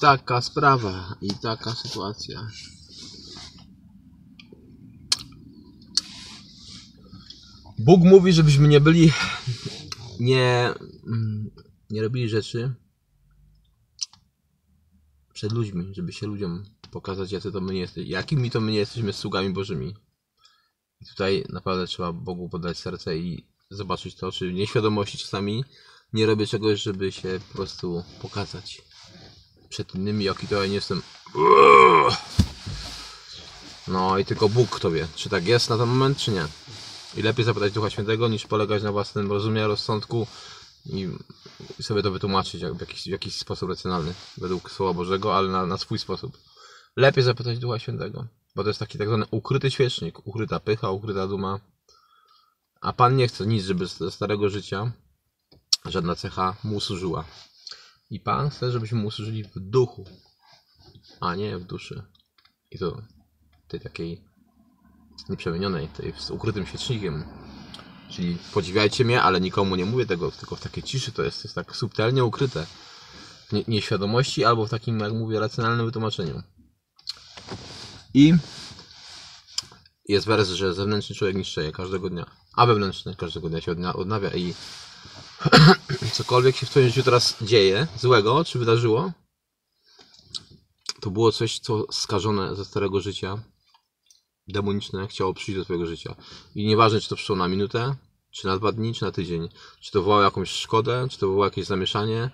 taka sprawa i taka sytuacja. Bóg mówi, żebyśmy nie byli, nie, mm, nie robili rzeczy przed ludźmi, żeby się ludziom pokazać, jacy to my jesteśmy, jakimi to my nie jesteśmy sługami Bożymi. I tutaj naprawdę trzeba Bogu podać serce i zobaczyć to, czy w nieświadomości czasami nie robię czegoś, żeby się po prostu pokazać przed innymi, jaki to ja nie jestem. No i tylko Bóg to wie, czy tak jest na ten moment, czy nie. I lepiej zapytać Ducha Świętego, niż polegać na własnym rozumie, rozsądku i sobie to wytłumaczyć w jakiś, w jakiś sposób racjonalny, według Słowa Bożego, ale na, na swój sposób. Lepiej zapytać Ducha Świętego, bo to jest taki tak zwany ukryty świecznik, ukryta pycha, ukryta duma. A Pan nie chce nic, żeby ze starego życia żadna cecha mu służyła. I Pan chce, żebyśmy mu służyli w duchu, a nie w duszy. I to tej takiej nieprzemienionej, tej z ukrytym świecznikiem. Czyli podziwiajcie mnie, ale nikomu nie mówię tego, tylko w takiej ciszy to jest, jest tak subtelnie ukryte. W nie, nieświadomości albo w takim, jak mówię, racjonalnym wytłumaczeniu. I jest wers, że zewnętrzny człowiek niszczeje każdego dnia, a wewnętrzny każdego dnia się odna- odnawia i cokolwiek się w twoim życiu teraz dzieje, złego, czy wydarzyło, to było coś, co skażone ze starego życia, demoniczne, chciało przyjść do twojego życia. I nieważne, czy to przyszło na minutę, czy na dwa dni, czy na tydzień. Czy to wywołało jakąś szkodę, czy to wywołało jakieś zamieszanie,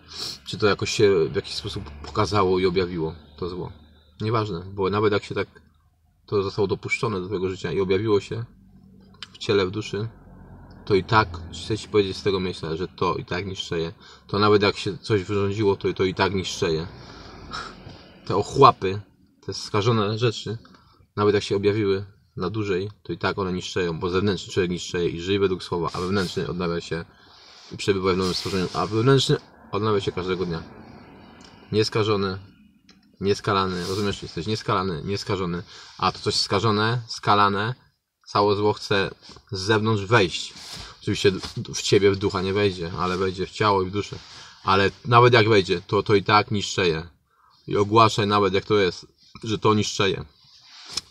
czy to jakoś się w jakiś sposób pokazało i objawiło to zło. Nieważne, bo nawet jak się tak to zostało dopuszczone do twojego życia i objawiło się w ciele, w duszy, to i tak chcę ci powiedzieć z tego miejsca, że to i tak niszczeje. To nawet jak się coś wyrządziło, to, to i tak niszczeje. Te ochłapy, te skażone rzeczy, nawet jak się objawiły na dłużej, to i tak one niszczeją, bo zewnętrzny człowiek niszczeje i żyje według słowa, a wewnętrzny odnawia się i przebywa w nowym stworzeniu, a wewnętrzny odnawia się każdego dnia. Nieskażony, nieskalany, rozumiesz? Jesteś nieskalany, nieskażony, a to coś skażone, skalane, całe zło chce z zewnątrz wejść. Oczywiście w ciebie, w ducha nie wejdzie, ale wejdzie w ciało i w duszę. Ale nawet jak wejdzie, to, to i tak niszczeje. I ogłaszaj nawet jak to jest, że to niszczeje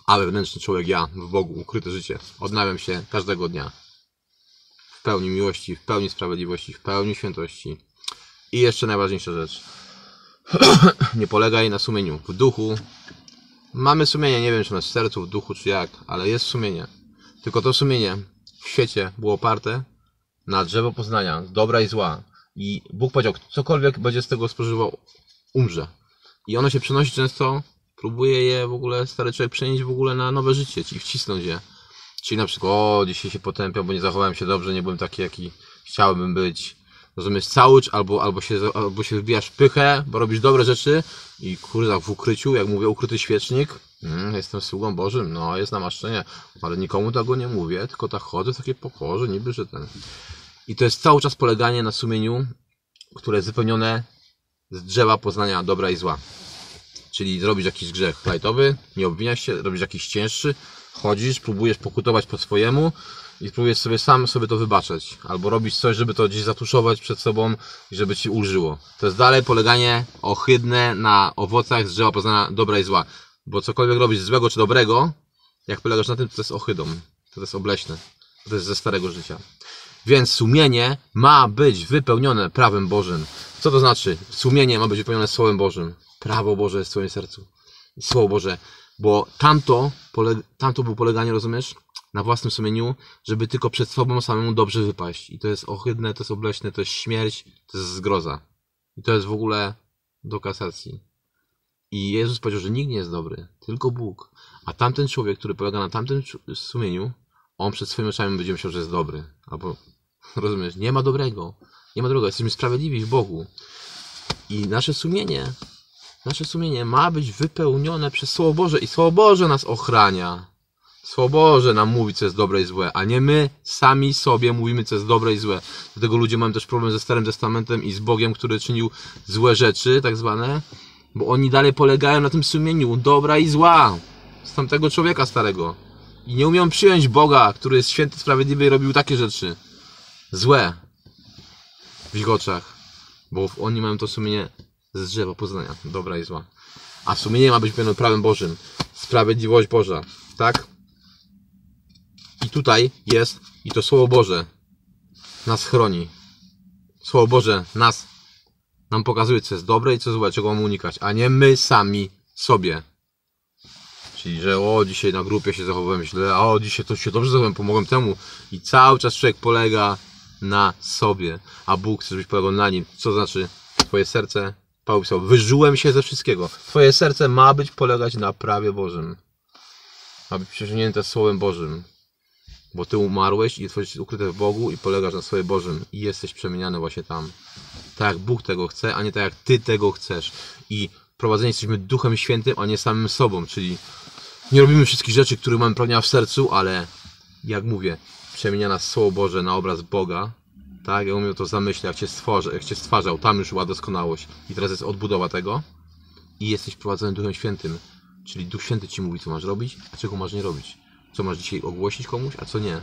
a wewnętrzny człowiek ja, w Bogu, ukryte życie, odnawiam się każdego dnia. W pełni miłości, w pełni sprawiedliwości, w pełni świętości. I jeszcze najważniejsza rzecz. Nie polegaj na sumieniu. W duchu mamy sumienie, nie wiem czy na sercu, w duchu, czy jak, ale jest sumienie. Tylko to sumienie w świecie było oparte na drzewo poznania, dobra i zła. I Bóg powiedział, cokolwiek będzie z tego spożywał, umrze. I ono się przenosi często próbuje je w ogóle stary człowiek przenieść w ogóle na nowe życie, czyli wcisnąć je. Czyli na przykład, o, dzisiaj się potępiam, bo nie zachowałem się dobrze, nie byłem taki, jaki chciałbym być. Rozumiesz, cały cz- albo, albo, się, albo się wbijasz w pychę, bo robisz dobre rzeczy i kurde, w ukryciu, jak mówię, ukryty świecznik, mm, jestem sługą Bożym, no, jest namaszczenie, ale nikomu tego nie mówię, tylko tak chodzę w takiej pokorze, niby, że ten... I to jest cały czas poleganie na sumieniu, które jest wypełnione z drzewa poznania dobra i zła. Czyli zrobisz jakiś grzech lajtowy, nie obwiniasz się, robisz jakiś cięższy, chodzisz, próbujesz pokutować po swojemu i próbujesz sobie sam sobie to wybaczać. Albo robisz coś, żeby to gdzieś zatuszować przed sobą i żeby ci ulżyło. To jest dalej poleganie ohydne na owocach z drzewa poznania dobra i zła. Bo cokolwiek robisz złego czy dobrego, jak polegasz na tym, to jest ohydą. To jest obleśne. To jest ze starego życia. Więc sumienie ma być wypełnione prawem Bożym. Co to znaczy? Sumienie ma być wypełnione Słowem Bożym. Prawo Boże jest w Twoim sercu. Słowo Boże. Bo tamto, tamto było poleganie, rozumiesz? Na własnym sumieniu, żeby tylko przed sobą samemu dobrze wypaść. I to jest ohydne, to jest obleśne, to jest śmierć, to jest zgroza. I to jest w ogóle do kasacji. I Jezus powiedział, że nikt nie jest dobry, tylko Bóg. A tamten człowiek, który polega na tamtym sumieniu, on przed swoimi oczami będzie myślał, że jest dobry. Albo, rozumiesz, nie ma dobrego. Nie ma dobrego. Jesteśmy sprawiedliwi w Bogu. I nasze sumienie, nasze sumienie ma być wypełnione przez Słowo Boże. I Słowo Boże nas ochrania. Słowo Boże nam mówi, co jest dobre i złe, a nie my sami sobie mówimy, co jest dobre i złe. Dlatego ludzie mają też problem ze Starym Testamentem i z Bogiem, który czynił złe rzeczy, tak zwane, bo oni dalej polegają na tym sumieniu dobra i zła z tamtego człowieka starego. I nie umieją przyjąć Boga, który jest święty, sprawiedliwy i robił takie rzeczy. Złe. W ich oczach. Bo oni mają to sumienie z drzewa poznania, dobra i zła. A sumienie ma być pełne prawem Bożym. Sprawiedliwość Boża, tak? Tutaj jest, i to Słowo Boże nas chroni. Słowo Boże nas, nam pokazuje, co jest dobre i co złe, czego mamy unikać, a nie my sami sobie. Czyli, że o, dzisiaj na grupie się zachowałem źle, a o, dzisiaj to się dobrze zachowałem, pomogłem temu. I cały czas człowiek polega na sobie, a Bóg chce, żebyś polegał na nim. Co znaczy twoje serce? Paweł pisał, wyżyłem się ze wszystkiego. Twoje serce ma być polegać na prawie Bożym. Ma być przesiągnięte Słowem Bożym. Bo ty umarłeś i twoje jest ukryte w Bogu i polegasz na Słowie Bożym. I jesteś przemieniany właśnie tam. Tak jak Bóg tego chce, a nie tak jak ty tego chcesz. I prowadzeni jesteśmy Duchem Świętym, a nie samym sobą. Czyli nie robimy wszystkich rzeczy, które mamy pragnienia w sercu, ale jak mówię, przemienia nas Słowo Boże na obraz Boga. Tak, jak on to zamyśle, jak cię, stworzy, jak cię stwarzał, tam już była doskonałość. I teraz jest odbudowa tego. I jesteś prowadzony Duchem Świętym. Czyli Duch Święty ci mówi, co masz robić, a czego masz nie robić. Co masz dzisiaj ogłosić komuś, a co nie.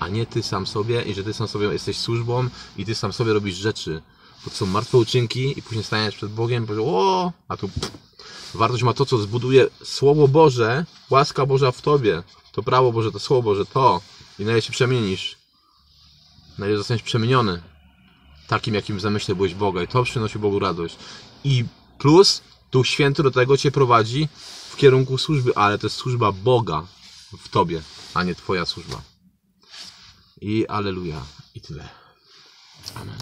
A nie ty sam sobie i że ty sam sobie jesteś służbą i ty sam sobie robisz rzeczy. To są martwe uczynki i później staniesz przed Bogiem i powiesz, o, a tu pff, wartość ma to, co zbuduje Słowo Boże, łaska Boża w tobie. To prawo Boże, to Słowo Boże, to. I na się przemienisz. Na zostaniesz przemieniony. Takim, jakim w zamyśle byłeś Boga. I to przynosi Bogu radość. I plus Duch Święty do tego cię prowadzi w kierunku służby, ale to jest służba Boga w tobie, a nie twoja służba. I aleluja. I tyle. Amen.